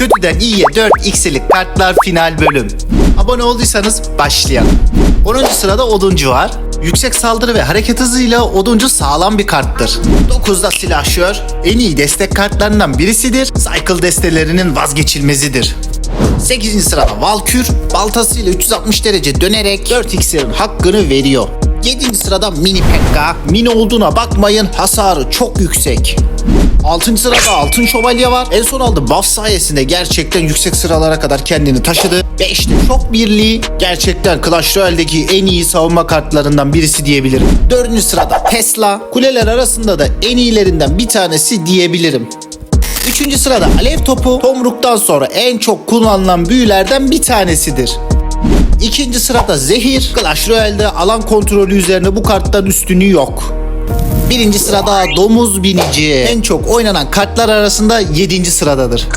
Kötüden iyiye 4x'lik kartlar final bölüm. Abone olduysanız başlayalım. 10. sırada Oduncu var. Yüksek saldırı ve hareket hızıyla Oduncu sağlam bir karttır. 9'da Silahşör en iyi destek kartlarından birisidir. Cycle destelerinin vazgeçilmezidir. 8. sırada Valkür baltasıyla 360 derece dönerek 4 iksirin hakkını veriyor. 7. sırada Mini Pekka. Mini olduğuna bakmayın hasarı çok yüksek. 6. sırada Altın Şövalye var. En son aldığı buff sayesinde gerçekten yüksek sıralara kadar kendini taşıdı. 5'te Şok Birliği. Gerçekten Clash Royale'deki en iyi savunma kartlarından birisi diyebilirim. 4. sırada Tesla. Kuleler arasında da en iyilerinden bir tanesi diyebilirim. Üçüncü sırada alev topu tomruktan sonra en çok kullanılan büyülerden bir tanesidir. İkinci sırada zehir. Clash Royale'de alan kontrolü üzerine bu karttan üstünü yok. Birinci sırada domuz binici. En çok oynanan kartlar arasında yedinci sıradadır.